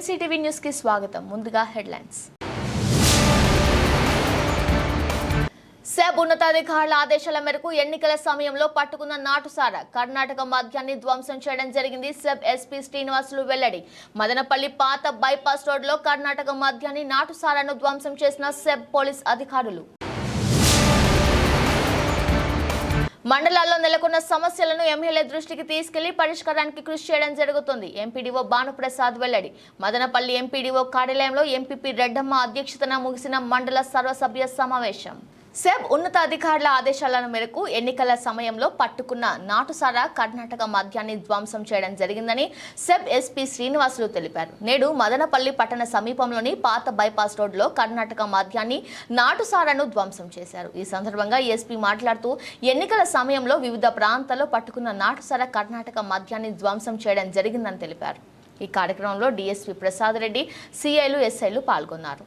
ఎన్సీటీవీ న్యూస్కి స్వాగతం. ముందుగా హెడ్లైన్స్. సెబ్ ఉన్నతాధికారుల ఆదేశాల మేరకు ఎన్నికల సమయంలో పట్టుకున్న నాటుసార కర్ణాటక మద్యాన్ని ధ్వంసం చేయడం జరిగింది. సెబ్ ఎస్పీ శ్రీనివాసులు వెల్లడి. మదనపల్లి పాత బైపాస్ రోడ్లో కర్ణాటక మద్యాన్ని నాటుసారాను ధ్వంసం చేసిన సెబ్ పోలీస్ అధికారులు. మండలాల్లో నెలకొన్న సమస్యలను ఎమ్మెల్యే దృష్టికి తీసుకెళ్ళి పరిష్కారానికి కృషి చేయడం జరుగుతుంది. ఎంపీడీఓ భానుప్రసాద్ వెల్లడి మదనపల్లి ఎంపీడీఓ కార్యాలయంలో ఎంపీపీ రెడ్డమ్మ అధ్యక్షతన ముగిసిన మండల సర్వసభ్య సమావేశం. సెబ్ ఉన్నతాధికారుల ఆదేశాల మేరకు ఎన్నికల సమయంలో పట్టుకున్న నాటుసారా కర్ణాటక మద్యాన్ని ధ్వంసం చేయడం జరిగిందని సెబ్ ఎస్పీ శ్రీనివాసులు తెలిపారు. నేడు మదనపల్లి పట్టణ సమీపంలోని పాత బైపాస్ రోడ్లో కర్ణాటక మద్యాన్ని నాటుసారాను ధ్వంసం చేశారు. ఈ సందర్భంగా ఎస్పీ మాట్లాడుతూ ఎన్నికల సమయంలో వివిధ ప్రాంతాల్లో పట్టుకున్న నాటుసారా కర్ణాటక మద్యాన్ని ధ్వంసం చేయడం జరిగిందని తెలిపారు. ఈ కార్యక్రమంలో డీఎస్పీ ప్రసాద్ రెడ్డి సిఐలు ఎస్ఐలు పాల్గొన్నారు.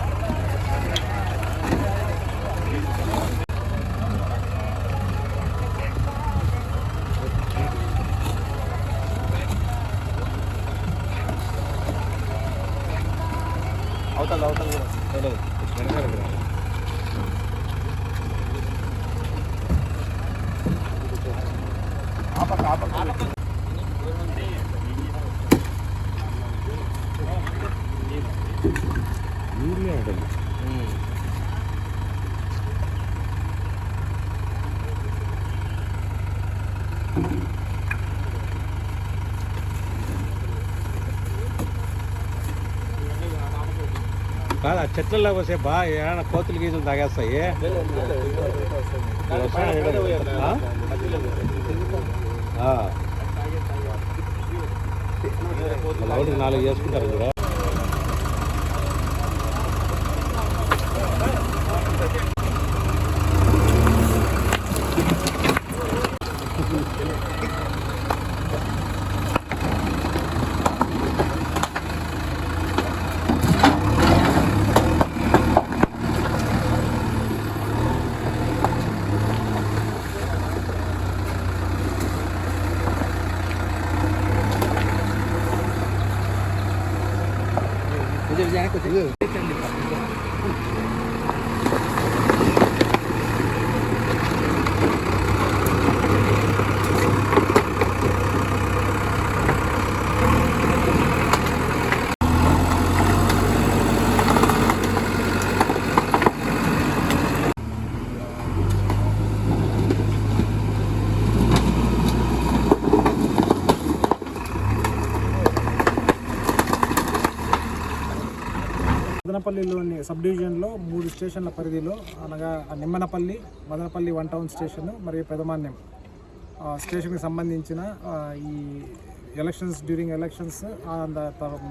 చెట్లలో వస్తే బాగా ఏమైనా కోతులు గీజులు తాగేస్తాయి? నాలుగు చేసుకుంటారు కూడా మదనపల్లిలోని సబ్ డివిజన్లో మూడు స్టేషన్ల పరిధిలో అనగా Nimmanapalli Madanapalli one town station మరియు పెదమాన్యం స్టేషన్కి సంబంధించిన ఈ ఎలక్షన్స్ డ్యూరింగ్ ఎలక్షన్స్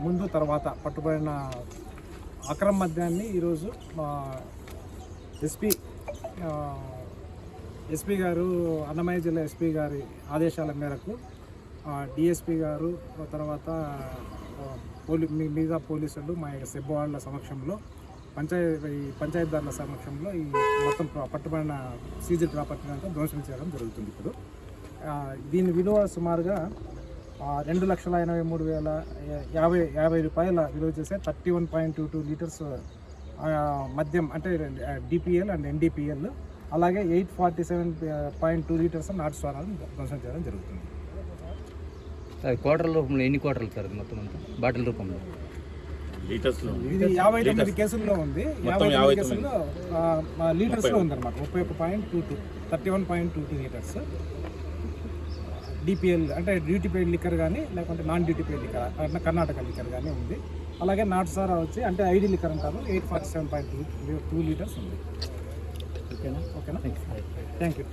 ముందు తర్వాత పట్టుబడిన అక్రమ మద్యాన్ని ఈరోజు ఎస్పీ ఎస్పీ గారు అన్నమయ్య జిల్లా ఎస్పీ గారి ఆదేశాల మేరకు డిఎస్పీ గారు తర్వాత పోలీ మీగా మిగతా పోలీసులు మా యొక్క సెబ్ వాళ్ళ సమక్షంలో పంచాయతీ ఈ పంచాయతీదారుల సమక్షంలో ఈ మొత్తం పట్టుబడిన సీజర్ ప్రాపర్టీ అంతా ధ్వంసం చేయడం జరుగుతుంది ఇప్పుడు. దీని విలువ సుమారుగా రెండు లక్షల ఎనభై మూడు వేల యాభై యాభై రూపాయల విలువ చేసే thirty one point two two litres మద్యం అంటే డిపిఎల్ అండ్ ఎన్డిపిఎల్ అలాగే eight forty seven point two litres నాటు స్వరాలను ధ్వంసం చేయడం జరుగుతుంది. అది క్వార్టర్ రూపంలో ఎన్ని క్వార్టర్లు సార్ మొత్తం అంతా? బాటిల్ రూపంలో? లీటర్స్లో ఇది యాభై తొమ్మిది కేసుల్లో ఉంది. యాభై తొమ్మిది కేసుల్లో లీటర్స్లో ఉందన్నమాట. ముప్పై ఒక point two two thirty one point two two litres. DPL అంటే డ్యూటీ పెయిడ్ లిక్కర్ కానీ లేకుంటే నాన్ డ్యూటీ పెయిడ్ లిక్కర్ అంటే కర్ణాటక లిక్కర్ కానీ ఉంది. అలాగే నాటు సారా వచ్చి అంటే ఐడి లిక్కర్ అంటారు eight forty seven point two two litres ఉంది. ఓకేనా? ఓకేనా? థ్యాంక్ యూ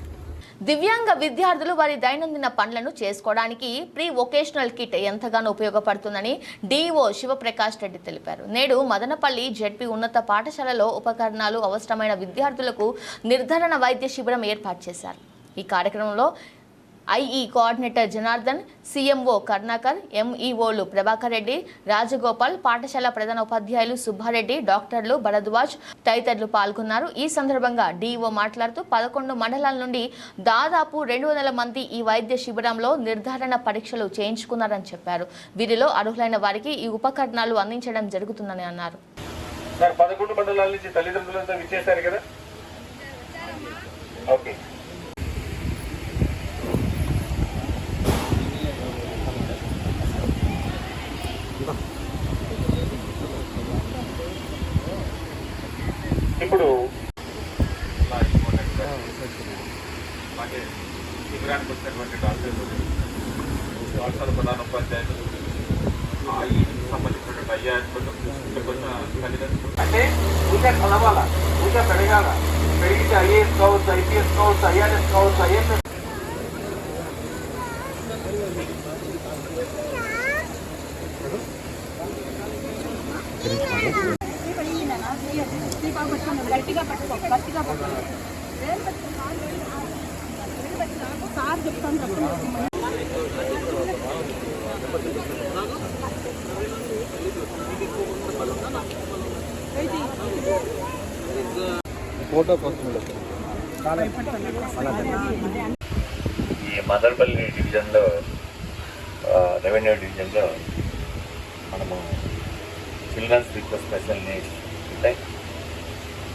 దివ్యాంగ విద్యార్థులు వారి దైనందిన పనులను చేసుకోవడానికి ప్రీ వొకేషనల్ కిట్ ఎంతగానో ఉపయోగపడుతుందని డిఓ శివప్రకాష్ రెడ్డి తెలిపారు. నేడు మదనపల్లి జెడ్పీ ఉన్నత పాఠశాలలో ఉపకరణాలు అవసరమైన విద్యార్థులకు నిర్ధారణ వైద్య శిబిరం ఏర్పాటు చేశారు. ఈ కార్యక్రమంలో IE coordinator Janardhan CMO Karnakar ఎంఈఓలు Prabhakar Reddy Rajagopal పాఠశాల ప్రధాన ఉపాధ్యాయులు సుబ్బారెడ్డి డాక్టర్లు భరద్వాజ్ తదితరులు పాల్గొన్నారు. ఈ సందర్భంగా డీఈఓ మాట్లాడుతూ పదకొండు మండలాల నుండి దాదాపు రెండు వందల మంది ఈ వైద్య శిబిరంలో నిర్ధారణ పరీక్షలు చేయించుకున్నారని చెప్పారు. వీరిలో అర్హులైన వారికి ఈ ఉపకరణాలు అందించడం జరుగుతుందని అన్నారు. సార్ పదకొండు మండలాల నుంచి తల్లిదండ్రులంతా విచ్చేశారు కదా? ఓకే. ఇప్పుడు అలాగే శిబిరానికి వచ్చినటువంటి డాక్టర్లు పాఠశాల ప్రధాన ఉపాధ్యాయులు ఆ ఈ సంబంధించినటువంటి అయ్యారు ఇక్కడికి వచ్చిన తల్లిదండ్రులు అంటే ఊరికే చదవాల ఊరికే పెరగాల పెరిగితే ఐఏఎస్ కావచ్చు ఐపీఎస్ కావచ్చు ఐఆర్ఎస్ కావచ్చు ఐఎఫ్ఎస్ గట్టిగా పట్టుకో గట్టిగా పట్టుకో సార్ చెప్తాను తప్పకుండా ఫోటో ఈ మదర్పల్లి డివిజన్లో రెవెన్యూ డివిజన్లో మనము చిల్డ్రన్స్ విత్ స్పెషల్ నీడ్స్ అంటే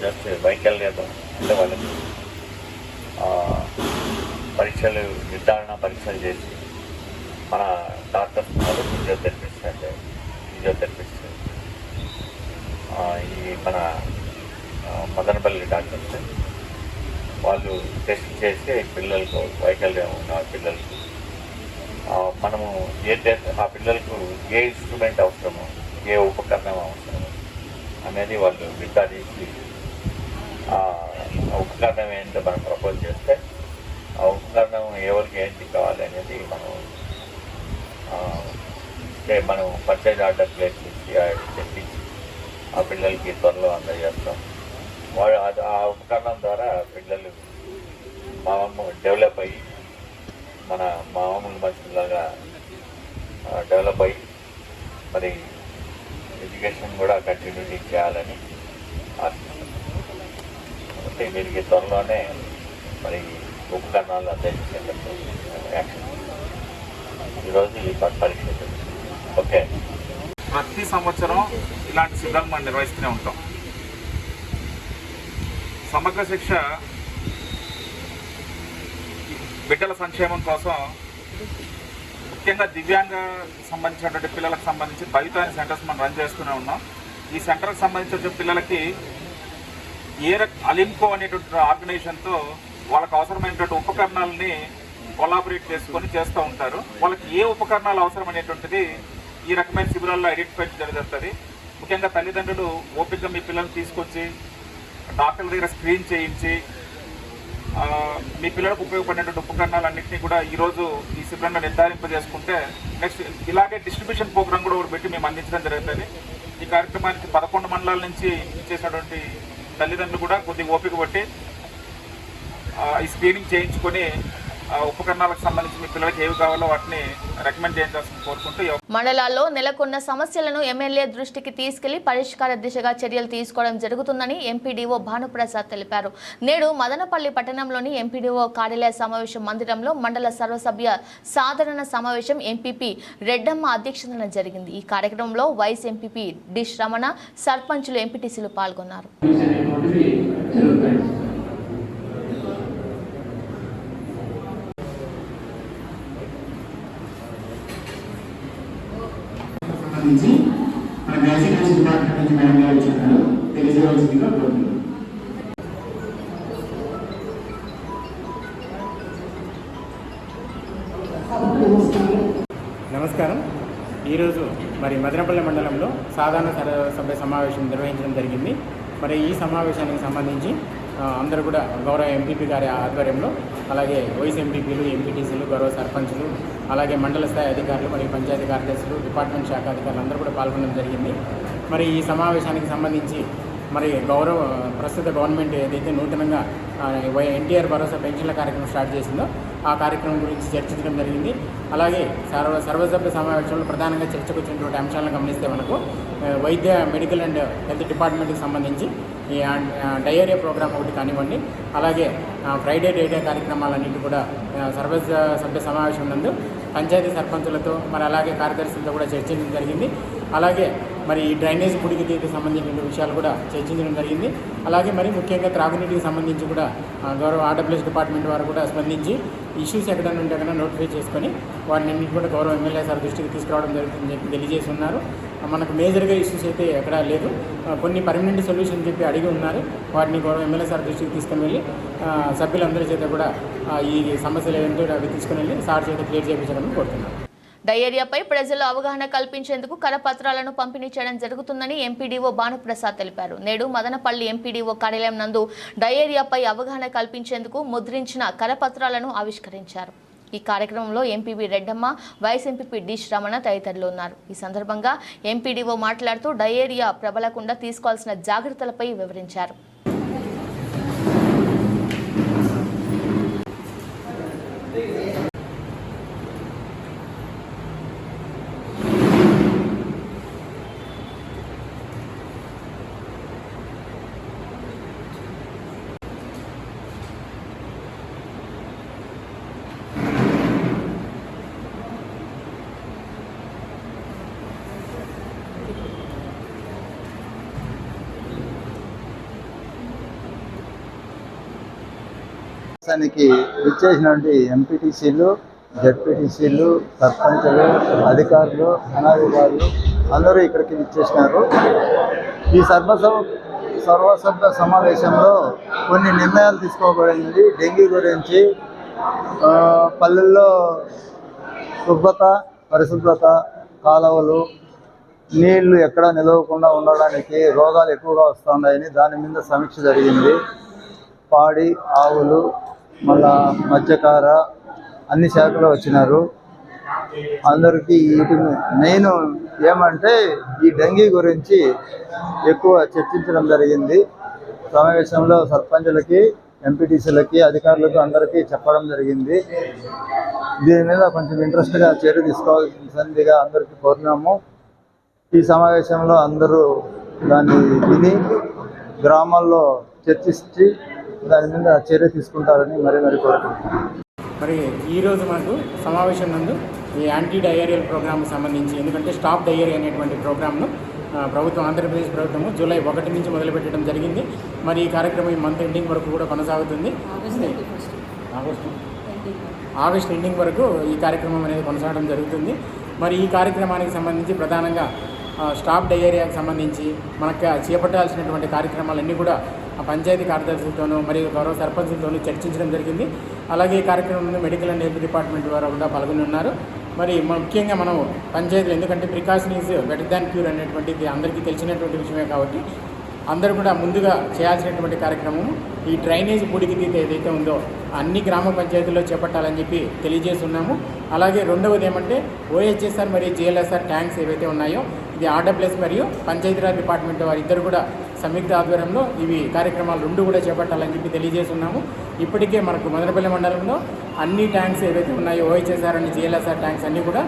జస్ట్ వైకల్యం అంటే వాళ్ళకి పరీక్షలు నిర్ధారణ పరీక్షలు చేసి మన డాక్టర్స్ ఉన్నారు ఫిజియోథెరపిస్ట్ అంటే ఫిజియోథెరపిస్ట్. ఈ మన మదనపల్లి డాక్టర్స్. వాళ్ళు టెస్ట్ చేసి పిల్లలకు వైకల్యం ఉన్న పిల్లలకు. మనము ఏ టెస్ట్ ఆ పిల్లలకు ఏ ఇన్స్ట్రుమెంట్ అవసరమో ఏ ఉపకరణం అవసరమో అనేది వాళ్ళు నిర్ధారించి ఆ ఆ ఉపకరణం ఏంటో మనం ప్రపోజ్ చేస్తే ఆ ఉపకరణం ఎవరికి ఏంటి కావాలి అనేది మనం అంటే మనం పర్చేజ్ ఆర్డర్ ప్లేస్ చేసి ఆ తెప్పించి ఆ పిల్లలకి త్వరలో అందజేస్తాం. వాడు అది- ఆ ఉపకరణం ద్వారా పిల్లలు మామూలు డెవలప్ అయ్యి మన మామూలు మనుషులాగా డెవలప్ అయ్యి మరి ఎడ్యుకేషన్ కూడా కంటిన్యూటీ చేయాలని అంటే వీరికి త్వరలోనే మరి ఉపకరణాలు అందజేసేందుకు యాక్షన్. ఈరోజు ఈ పరీక్ష ఓకే. ప్రతి సంవత్సరం ఇలాంటి శిబిరాలు మనం నిర్వహిస్తూనే ఉంటాం. సమగ్ర శిక్ష బిడ్డల సంక్షేమం కోసం ముఖ్యంగా దివ్యాంగ సంబంధించినటువంటి పిల్లలకు సంబంధించి బలితాని సెంటర్స్ మనం రన్ చేస్తూనే ఉన్నాం. ఈ సెంటర్కి సంబంధించిన పిల్లలకి ఏ రక అలింకో అనేటువంటి ఆర్గనైజేషన్తో వాళ్ళకు అవసరమైనటువంటి ఉపకరణాలని కొలాబరేట్ చేసుకొని చేస్తూ ఉంటారు. వాళ్ళకి ఏ ఉపకరణాలు అవసరం అనేటువంటిది ఈ రకమైన శిబిరాల్లో ఐడెంటిఫై జరుగుతుంది. ముఖ్యంగా తల్లిదండ్రులు ఓపికగా మీ పిల్లల్ని తీసుకొచ్చి డాక్టర్ల దగ్గర స్క్రీన్ చేయించి మీ పిల్లలకు ఉపయోగపడేటువంటి ఉపకరణాలన్నింటినీ కూడా ఈరోజు ఈ శిబిరంలో నిర్ధారింపజేసుకుంటే నెక్స్ట్ ఇలాగే డిస్ట్రిబ్యూషన్ ప్రోగ్రామ్ కూడా ఒకటి పెట్టి మేము అందించడం జరుగుతుంది. ఈ కార్యక్రమానికి పదకొండు మండలాల నుంచి ఇచ్చేసినటువంటి తల్లిదండ్రులు కూడా కొద్దిగా ఓపిక పట్టి ఈ స్క్రీనింగ్ చేయించుకొని ఉపకరణాలకు సంబంధించి మీ పిల్లలకి ఏవి కావాలో వాటిని రికమెండ్ చేయించాల్సింది కోరుకుంటూ ఈ మండలాల్లో నెలకొన్న సమస్యలను ఎమ్మెల్యే దృష్టికి తీసుకెళ్ళి పరిష్కార దిశగా చర్యలు తీసుకోవడం జరుగుతుందని ఎంపీడీఓ భానుప్రసాద్ తెలిపారు. నేడు మదనపల్లి పట్టణంలోని ఎంపీడీఓ కార్యాలయ సమావేశం మందిరంలో మండల సర్వసభ్య సాధారణ సమావేశం ఎంపీపీ రెడ్డమ్మ అధ్యక్షతన జరిగింది. ఈ కార్యక్రమంలో వైస్ ఎంపీపీ డిష్ రమణ సర్పంచులు ఎంపీటీసీలు పాల్గొన్నారు. నుంచి మన మ్యాజిక్ డిపార్ట్మెంట్ నుంచి మేడం గారు వచ్చినారు తెలియజేయవలసిందిగా కోరుతున్నాను. నమస్కారం. ఈరోజు మరి మదనపల్లి మండలంలో సాధారణ సర- సభ్య సమావేశం నిర్వహించడం జరిగింది. మరి ఈ సమావేశానికి సంబంధించి అందరూ కూడా గౌరవ ఎంపీపీ గారి ఆధ్వర్యంలో అలాగే వైస్ ఎంపీపీలు ఎంపీటీసీలు గౌరవ సర్పంచులు అలాగే మండల స్థాయి అధికారులు మరియు పంచాయతీ కార్యదర్శులు డిపార్ట్మెంట్ శాఖ అధికారులు అందరూ కూడా పాల్గొనడం జరిగింది. మరి ఈ సమావేశానికి సంబంధించి మరి గౌరవ ప్రస్తుత గవర్నమెంట్ ఏదైతే నూతనంగా వై ఎన్టీఆర్ భరోసా పెన్షన్ల కార్యక్రమం స్టార్ట్ చేసిందో ఆ కార్యక్రమం గురించి చర్చించడం జరిగింది. అలాగే సర్వ సర్వసభ్య సమావేశంలో ప్రధానంగా చర్చకు వచ్చినటువంటి అంశాలను గమనిస్తే మనకు వైద్య మెడికల్ అండ్ హెల్త్ డిపార్ట్మెంట్కి సంబంధించి ఈ డయేరియా ప్రోగ్రామ్ ఒకటి కానివ్వండి. అలాగే ఫ్రైడే డేటే కార్యక్రమాలన్నింటి కూడా ఆ, సర్వ సభ్య సమావేశం నందు పంచాయతీ సర్పంచులతో మరి అలాగే కార్యదర్శులతో కూడా చర్చించడం జరిగింది. అలాగే మరి ఈ డ్రైనేజ్ పుడికి తీరికి సంబంధించిన విషయాలు కూడా చర్చించడం జరిగింది. అలాగే మరి ముఖ్యంగా త్రాగునీటికి సంబంధించి కూడా గౌరవ ఆర్డబ్ల్యూఎస్ డిపార్ట్మెంట్ వారు కూడా స్పందించి ఇష్యూస్ ఎక్కడైనా ఉంటే అక్కడ నోటిఫై చేసుకొని వాటిని కూడా గౌరవ ఎమ్మెల్యే సార్ దృష్టికి తీసుకురావడం జరుగుతుందని చెప్పి తెలియజేసి ఉన్నారు మనకు మేజర్గా ఇష్యూస్ అయితే ఎక్కడా లేదు. కొన్ని పర్మనెంట్ సొల్యూషన్ చెప్పి అడిగి ఉన్నారు. వాటిని గౌరవ ఎమ్మెల్యే సార్ దృష్టికి తీసుకుని వెళ్ళి సభ్యులందరి చేత కూడా ఈ సమస్యలు ఏంటో అవి తీసుకుని వెళ్ళి సార్ చేత క్లియర్ చేయించాలని కోరుతున్నాను డయేరియాపై ప్రజలు అవగాహన కల్పించేందుకు కరపత్రాలను పంపిణీ చేయడం జరుగుతుందని ఎంపీడీఓ భానుప్రసాద్ తెలిపారు. నేడు మదనపల్లి ఎంపీడీఓ కార్యాలయం నందు డయేరియాపై అవగాహన కల్పించేందుకు ముద్రించిన కరపత్రాలను ఆవిష్కరించారు. ఈ కార్యక్రమంలో ఎంపీబీ రెడ్డమ్మ వైస్ ఎంపీపీ డిష్ రమణ తదితరులు ఉన్నారు. ఈ సందర్భంగా ఎంపీడీఓ మాట్లాడుతూ డయేరియా ప్రబలకుండా తీసుకోవాల్సిన జాగ్రత్తలపై వివరించారు. రాష్ట్రానికి విచ్చేసినటువంటి ఎంపీటీసీలు జడ్పీటీసీలు సర్పంచులు అధికారులు అనాధికారులు అందరూ ఇక్కడికి విచ్చేసినారు. ఈ సర్వసభ సర్వసభ్య సమావేశంలో కొన్ని నిర్ణయాలు తీసుకోబడింది. డెంగీ గురించి ఆ, పల్లెల్లో శుభ్రత పరిశుభ్రత కాలువలు నీళ్ళు ఎక్కడ నిలవకుండా ఉండడానికి రోగాలు ఎక్కువగా వస్తున్నాయని దాని మీద సమీక్ష జరిగింది. పాడి ఆవులు మళ్ళా మత్స్యకార అన్ని శాఖలు వచ్చినారు. అందరికీ వీటి మెయిన్ ఏమంటే ఈ డెంగీ గురించి ఎక్కువ చర్చించడం జరిగింది. సమావేశంలో సర్పంచులకి ఎంపీటీసీలకి అధికారులకు అందరికీ చెప్పడం జరిగింది. దీని మీద కొంచెం ఇంట్రెస్ట్గా చర్య తీసుకోవాల్సిందిగా అందరికీ కోరినాము ఈ సమావేశంలో అందరూ దాన్ని విని గ్రామాల్లో చర్చించి దాని మీద చర్య తీసుకుంటారని మరీ మరీ కోరుకుంటున్నాను మరి ఈరోజు మనకు సమావేశం నందు ఈ యాంటీ డయేరియల్ ప్రోగ్రామ్కి సంబంధించి ఎందుకంటే స్టాప్ డయేరియా అనేటువంటి ప్రోగ్రామ్ను ప్రభుత్వం ఆంధ్రప్రదేశ్ ప్రభుత్వము జూలై ఒకటి నుంచి మొదలుపెట్టడం జరిగింది. మరి ఈ కార్యక్రమం ఈ మంత్ ఎండింగ్ వరకు కూడా కొనసాగుతుంది. ఆగస్టు ఆగస్ట్ ఎండింగ్ వరకు. ఈ కార్యక్రమం అనేది కొనసాగడం జరుగుతుంది. మరి ఈ కార్యక్రమానికి సంబంధించి ప్రధానంగా స్టాప్ డయేరియాకి సంబంధించి మనకు చేపట్టాల్సినటువంటి కార్యక్రమాలన్నీ కూడా పంచాయతీ కార్యదర్శులతోనూ మరియు గౌరవ సర్పంచులతోనూ చర్చించడం జరిగింది. అలాగే ఈ కార్యక్రమంలో మెడికల్ అండ్ హెల్త్ డిపార్ట్మెంట్ వారు కూడా పాల్గొని ఉన్నారు. మరి ముఖ్యంగా మనం పంచాయతీలు ఎందుకంటే precaution is better than cure అనేటువంటిది అందరికీ తెలిసినటువంటి విషయమే కాబట్టి అందరూ కూడా ముందుగా చేయాల్సినటువంటి కార్యక్రమం ఈ డ్రైనేజ్ పూడికితీత ఏదైతే ఉందో అన్ని గ్రామ పంచాయతీల్లో చేపట్టాలని చెప్పి తెలియజేస్తున్నాము. అలాగే రెండవది ఏమంటే ఓహెచ్ఎస్ఆర్ మరియు జిఎల్ఎస్ఆర్ ట్యాంక్స్ ఏవైతే ఉన్నాయో ఇది ఆర్డబ్ల్యూఎస్ మరియు పంచాయతీరాజ్ డిపార్ట్మెంట్ వారి ఇద్దరు కూడా సంయుక్త ఆధ్వర్యంలో ఇవి కార్యక్రమాలు రెండు కూడా చేపట్టాలని చెప్పి తెలియజేస్తున్నాము. ఇప్పటికే మనకు మదనపల్లి మండలంలో అన్ని ట్యాంక్స్ ఏవైతే ఉన్నాయో ఓహెచ్ఎస్ఆర్ అండ్ జిఎల్ఎస్ఆర్ ట్యాంక్స్ అన్నీ కూడా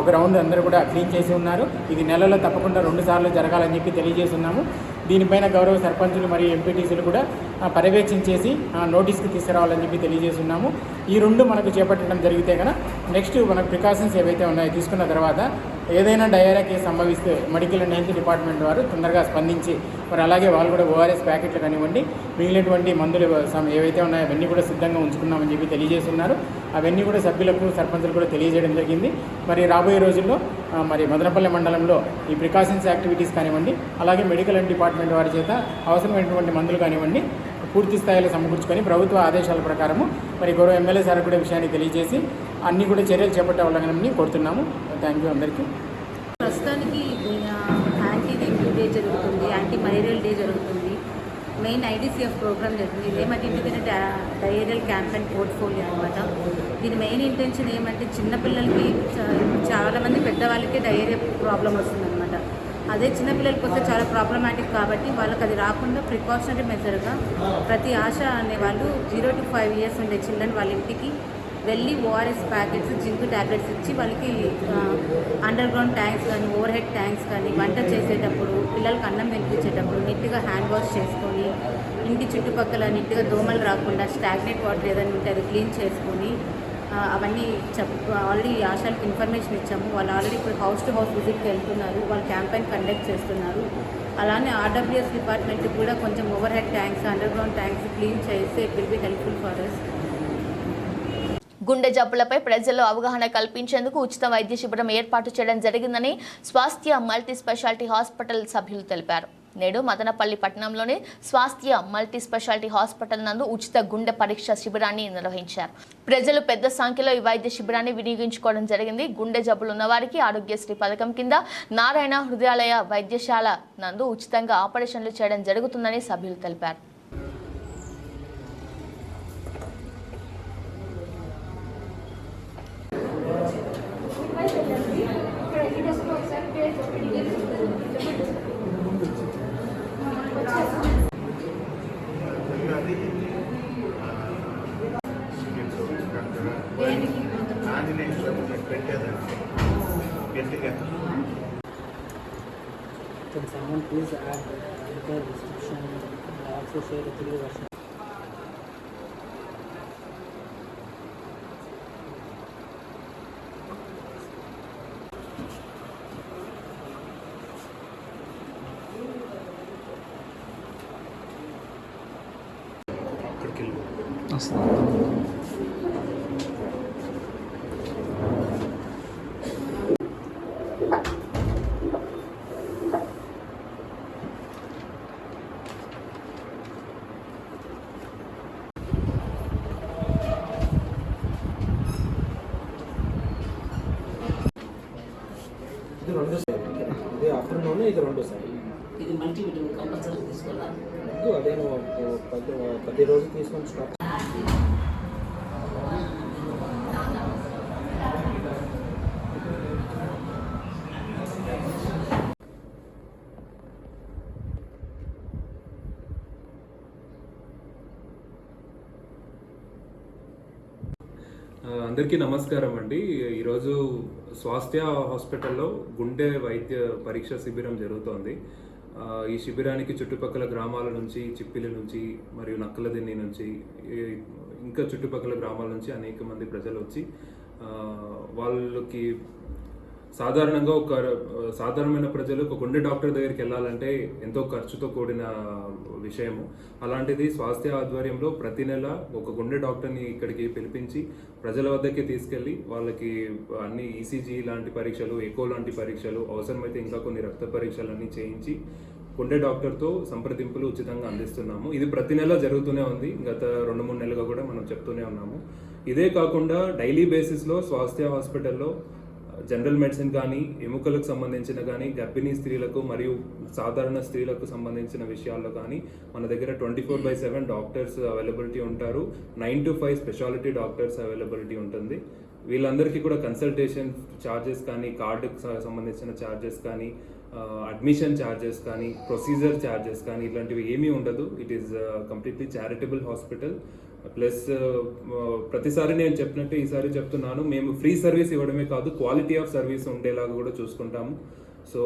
ఒక రౌండ్ అందరూ కూడా క్లీన్ చేసి ఉన్నారు. ఇది నెలలో తప్పకుండా రెండు సార్లు జరగాలని చెప్పి తెలియజేస్తున్నాము. దీనిపైన గౌరవ సర్పంచులు మరియు ఎంపీటీసీలు కూడా పర్యవేక్షించేసి నోటీస్కి తీసుకురావాలని చెప్పి తెలియజేస్తున్నాము. ఈ రెండు మనకు చేపట్టడం జరిగితే కనుక నెక్స్ట్ మనకు ప్రికాషన్స్ ఏవైతే ఉన్నాయో తీసుకున్న తర్వాత ఏదైనా డయేరియా కేసు సంభవిస్తే మెడికల్ అండ్ హెల్త్ డిపార్ట్మెంట్ వారు తొందరగా స్పందించి మరి అలాగే వాళ్ళు కూడా ఓఆర్ఎస్ ప్యాకెట్లు కానివ్వండి మిగిలినటువంటి మందులు ఏవైతే ఉన్నాయో అవన్నీ కూడా సిద్ధంగా ఉంచుకున్నామని చెప్పి తెలియజేస్తున్నారు. అవన్నీ కూడా సభ్యులకు సర్పంచులు కూడా తెలియజేయడం జరిగింది. మరి రాబోయే రోజుల్లో మరి మదనపల్లి మండలంలో ఈ ప్రికాషన్స్ యాక్టివిటీస్ కానివ్వండి అలాగే మెడికల్ అండ్ డిపార్ట్మెంట్ వారి చేత అవసరమైనటువంటి మందులు కానివ్వండి పూర్తి స్థాయిలో సమకూర్చుకొని ప్రభుత్వ ఆదేశాల ప్రకారము మరి గౌరవ ఎమ్మెల్యే సార్ కూడా విషయాన్ని తెలియజేసి అన్నీ కూడా చర్యలు చేపట్టాలని కోరుతున్నాము. థ్యాంక్ యూ అందరికీ. ప్రస్తుతానికి యాంటీ డెంగ్యూ డే జరుగుతుంది యాంటీ మలేరియల్ డే జరుగుతుంది. మెయిన్ ఐడిసిఎఫ్ ప్రోగ్రామ్ జరుగుతుంది ఇదేమంటే ఇంటికైనా డయేరియల్ క్యాంపెయిన్ పోర్ట్ఫోలియో అనమాట దీని మెయిన్ ఇంటెన్షన్ ఏమంటే చిన్నపిల్లలకి చాలామంది పెద్దవాళ్ళకి డయేరియా ప్రాబ్లం వస్తుందన్నమాట. అదే చిన్నపిల్లలకి వస్తే చాలా ప్రాబ్లమాటిక్ కాబట్టి వాళ్ళకి అది రాకుండా ప్రికాషనరీ మెజర్గా ప్రతి ఆశ అనే వాళ్ళు జీరో టు ఫైవ్ ఇయర్స్ ఉండే చిల్డ్రన్ వాళ్ళ ఇంటికి వెళ్ళి ఓఆర్ఎస్ ప్యాకెట్స్ జింక్ ట్యాబ్లెట్స్ ఇచ్చి వాళ్ళకి అండర్ గ్రౌండ్ ట్యాంక్స్ కానీ ఓవర్ హెడ్ ట్యాంక్స్ కానీ వంట చేసేటప్పుడు పిల్లలకి అన్నం తినిపించేటప్పుడు నీట్గా హ్యాండ్ వాష్ చేసుకొని ఇంటి చుట్టుపక్కల నీట్గా దోమలు రాకుండా స్టాగ్నెట్ వాటర్ ఏదైనా ఉంటే అది క్లీన్ చేసుకొని అవన్నీ చెప్ ఆల్రెడీ ఆశాలకు ఇన్ఫర్మేషన్ ఇచ్చాము. వాళ్ళు ఆల్రెడీ ఇప్పుడు హౌస్ టు హౌస్ విజిట్కి వెళ్తున్నారు. వాళ్ళు క్యాంపెయిన్ కండక్ట్ చేస్తున్నారు. అలానే ఆర్డబ్ల్యూఎస్ డిపార్ట్మెంట్ కూడా కొంచెం overhead tanks underground tanks clean చేస్తే it will be helpful for us గుండె జబ్బులపై ప్రజల్లో అవగాహన కల్పించేందుకు ఉచిత వైద్య శిబిరం ఏర్పాటు చేయడం జరిగిందని స్వాస్థ్య మల్టీ స్పెషాలిటీ హాస్పిటల్ సభ్యులు తెలిపారు. నేడు మదనపల్లి పట్టణంలోని స్వాస్థ్య మల్టీ స్పెషాలిటీ హాస్పిటల్ నందు ఉచిత గుండె పరీక్ష శిబిరాన్ని నిర్వహించారు. ప్రజలు పెద్ద సంఖ్యలో ఈ వైద్య శిబిరాన్ని వినియోగించుకోవడం జరిగింది. గుండె జబ్బులు ఉన్న వారికి ఆరోగ్యశ్రీ పథకం కింద నారాయణ హృదయాలయ వైద్యశాల నందు ఉచితంగా ఆపరేషన్లు చేయడం జరుగుతుందని సభ్యులు తెలిపారు. Can someone please add the description and also share the video version? ఇది రెండు సార్ ఇది ఆఫ్టర్నూన్ ఇది రెండు సార్ ఇది మల్టీ విటమిన్ కంపల్సరీ తీసుకోవాలి వద్దు అదే నువ్వు పది పది రోజులు తీసుకొని స్టాప్ ఆ, అందరికీ నమస్కారం అండి. ఈరోజు స్వాస్థ్య హాస్పిటల్లో గుండె వైద్య పరీక్ష శిబిరం జరుగుతోంది. ఈ శిబిరానికి చుట్టుపక్కల గ్రామాల నుంచి చిప్పిలి నుంచి మరియు నక్కలదిన్ని నుంచి ఇంకా చుట్టుపక్కల గ్రామాల నుంచి అనేక మంది ప్రజలు వచ్చి వాళ్ళకి సాధారణంగా ఒక సాధారణమైన ప్రజలు ఒక గుండె డాక్టర్ దగ్గరికి వెళ్ళాలంటే ఎంతో ఖర్చుతో కూడిన విషయము. అలాంటిది స్వాస్థ్య ఆధ్వర్యంలో ప్రతి నెల ఒక గుండె డాక్టర్ని ఇక్కడికి పిలిపించి ప్రజల వద్దకి తీసుకెళ్ళి వాళ్ళకి అన్ని ఈసీజీ లాంటి పరీక్షలు ఎకో లాంటి పరీక్షలు అవసరమైతే ఇంకా కొన్ని రక్త పరీక్షలన్నీ చేయించి గుండె డాక్టర్తో సంప్రదింపులు ఉచితంగా అందిస్తున్నాము. ఇది ప్రతి నెల జరుగుతూనే ఉంది. గత రెండు మూడు నెలలుగా కూడా మనం చెప్తూనే ఉన్నాము. ఇదే కాకుండా డైలీ బేసిస్లో స్వాస్థ్య హాస్పిటల్లో జనరల్ మెడిసిన్ కానీ ఎముకలకు సంబంధించిన కానీ గర్భిణీ స్త్రీలకు మరియు సాధారణ స్త్రీలకు సంబంధించిన విషయాల్లో కానీ మన దగ్గర twenty four by seven doctors availability ఉంటారు. Nine to five speciality doctors availability ఉంటుంది. వీళ్ళందరికీ కూడా కన్సల్టేషన్ ఛార్జెస్ కానీ కార్డుకు సంబంధించిన ఛార్జెస్ కానీ అడ్మిషన్ ఛార్జెస్ కానీ ప్రొసీజర్ ఛార్జెస్ కానీ ఇలాంటివి ఏమీ ఉండదు. It is completely charitable hospital. Plus ప్రతిసారి నేను చెప్పినట్టు ఈసారి చెప్తున్నాను మేము ఫ్రీ సర్వీస్ ఇవ్వడమే కాదు క్వాలిటీ ఆఫ్ సర్వీస్ ఉండేలాగా కూడా చూసుకుంటాము. So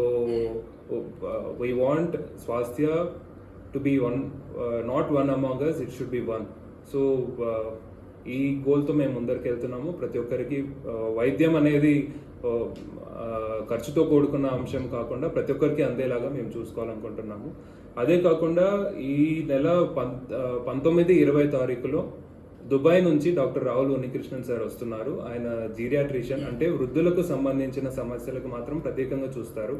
we want Swasthya to be one not one among us it should be one so ఈ గోల్తో మేము ముందరికి వెళ్తున్నాము. ప్రతి ఒక్కరికి వైద్యం అనేది ఖర్చుతో కూడుకున్న అంశం కాకుండా ప్రతి ఒక్కరికి అందేలాగా మేము చూసుకోవాలనుకుంటున్నాము. అదే కాకుండా ఈ నెల పంత పంతొమ్మిది ఇరవై తారీఖులో దుబాయ్ నుంచి డాక్టర్ రాహుల్ ఉన్నికృష్ణన్ సార్ వస్తున్నారు. ఆయన జీరియాట్రిషియన్ అంటే వృద్ధులకు సంబంధించిన సమస్యలకు మాత్రం ప్రత్యేకంగా చూస్తారు.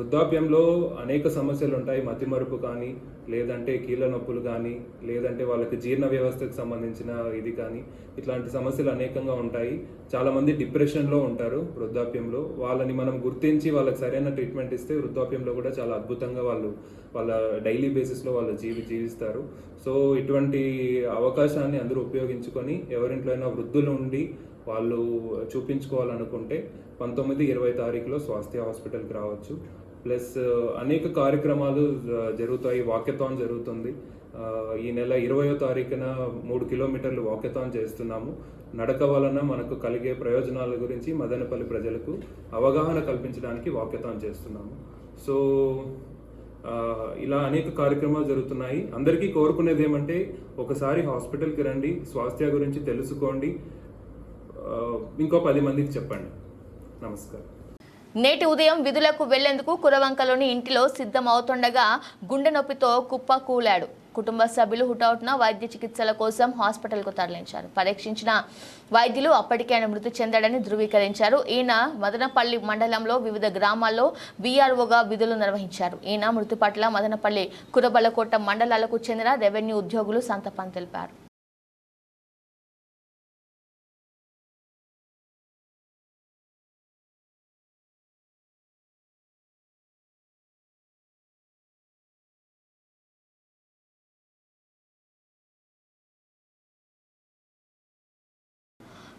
వృద్ధాప్యంలో అనేక సమస్యలు ఉంటాయి మతిమరుపు కానీ లేదంటే కీళ్ళ నొప్పులు కానీ లేదంటే వాళ్ళకి జీర్ణ వ్యవస్థకు సంబంధించిన ఇది కానీ ఇట్లాంటి సమస్యలు అనేకంగా ఉంటాయి. చాలామంది డిప్రెషన్లో ఉంటారు వృద్ధాప్యంలో. వాళ్ళని మనం గుర్తించి వాళ్ళకి సరైన ట్రీట్మెంట్ ఇస్తే వృద్ధాప్యంలో కూడా చాలా అద్భుతంగా వాళ్ళు వాళ్ళ డైలీ బేసిస్లో వాళ్ళు జీవి జీవిస్తారు. సో ఇటువంటి అవకాశాన్ని అందరూ ఉపయోగించుకొని ఎవరింట్లో అయినా వృద్ధులు ఉండి వాళ్ళు చూపించుకోవాలనుకుంటే పంతొమ్మిది ఇరవై తారీఖులో స్వాస్థ్య హాస్పిటల్కి రావచ్చు. ప్లస్ అనేక కార్యక్రమాలు జరుగుతాయి. వాక్యథాన్ జరుగుతుంది. ఈ నెల ఇరవయో తారీఖున మూడు కిలోమీటర్లు వాక్యథాన్ చేస్తున్నాము. నడక వలన మనకు కలిగే ప్రయోజనాల గురించి మదనపల్లి ప్రజలకు అవగాహన కల్పించడానికి వాక్యథాన్ చేస్తున్నాము. సో ఇలా అనేక కార్యక్రమాలు జరుగుతున్నాయి. అందరికీ కోరుకునేది ఏమంటే ఒకసారి హాస్పిటల్కి రండి స్వాస్థ్య గురించి తెలుసుకోండి. ఇంకో పది మందికి చెప్పండి. నమస్కారం. నేటి ఉదయం విధులకు వెళ్ళేందుకు కురవంకలోని ఇంటిలో సిద్ధమవుతుండగా గుండె నొప్పితో కుప్ప కూలాడు. కుటుంబ సభ్యులు హుటౌట్న వైద్య చికిత్సల కోసం హాస్పిటల్కు తరలించారు. పరీక్షించిన వైద్యులు అప్పటికే ఆయన మృతి చెందాడని ధృవీకరించారు. ఈయన మదనపల్లి మండలంలో వివిధ గ్రామాల్లో వీఆర్ఓగా విధులు నిర్వహించారు. ఈయన మృతి పట్ల మదనపల్లి కురబలకోట మండలాలకు చెందిన రెవెన్యూ ఉద్యోగులు సంతపం తెలిపారు.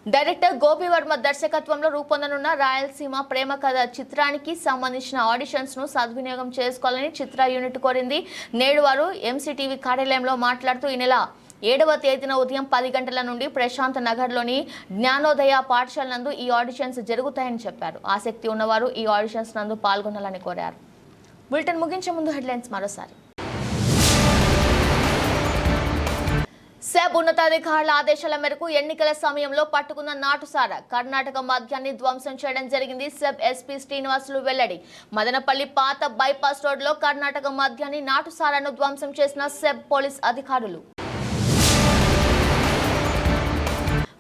డైరెక్టర్ గోపివర్మ దర్శకత్వంలో రూపొందనున్న రాయలసీమ ప్రేమ కథ చిత్రానికి సంబంధించిన ఆడిషన్స్ను సద్వినియోగం చేసుకోవాలని చిత్ర యూనిట్ కోరింది. నేడు వారు ఎంసీటీవీ కార్యాలయంలో మాట్లాడుతూ ఈ నెల ఏడవ తేదీన ఉదయం పది గంటల నుండి ప్రశాంత్ నగర్లోని జ్ఞానోదయ పాఠశాల నందు ఈ ఆడిషన్స్ జరుగుతాయని చెప్పారు. ఆసక్తి ఉన్నవారు ఈ ఆడిషన్స్ నందు పాల్గొనాలని కోరారు. బులెటిన్ ముగించే ముందు హెడ్లైన్స్ మరోసారి. సెబ్ ఉన్నతాధికారుల ఆదేశాల మేరకు ఎన్నికల సమయంలో పట్టుకున్న నాటుసార కర్ణాటక మద్యాన్ని ధ్వంసం చేయడం జరిగింది. సెబ్ ఎస్పీ శ్రీనివాసులు వెల్లడి. మదనపల్లి పాత బైపాస్ రోడ్లో కర్ణాటక మద్యాన్ని నాటుసారాను ధ్వంసం చేసిన సెబ్ పోలీస్ అధికారులు.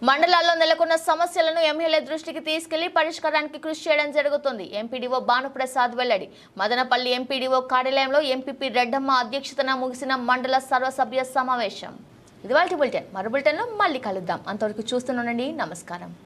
మండలాల్లో నెలకొన్న సమస్యలను ఎమ్మెల్యే దృష్టికి తీసుకెళ్ళి పరిష్కారానికి కృషి చేయడం జరుగుతుంది. ఎంపీడీఓ భానుప్రసాద్ వెల్లడి. మదనపల్లి ఎంపీడీఓ కార్యాలయంలో ఎంపీపీ రెడ్డమ్మ అధ్యక్షతన ముగిసిన మండల సర్వసభ్య సమావేశం. ఇది వాళ్ళ బులెటిన్. మరో బులెటిన్లో మళ్ళీ కలుద్దాం. అంతవరకు చూస్తున్నానండి నమస్కారం.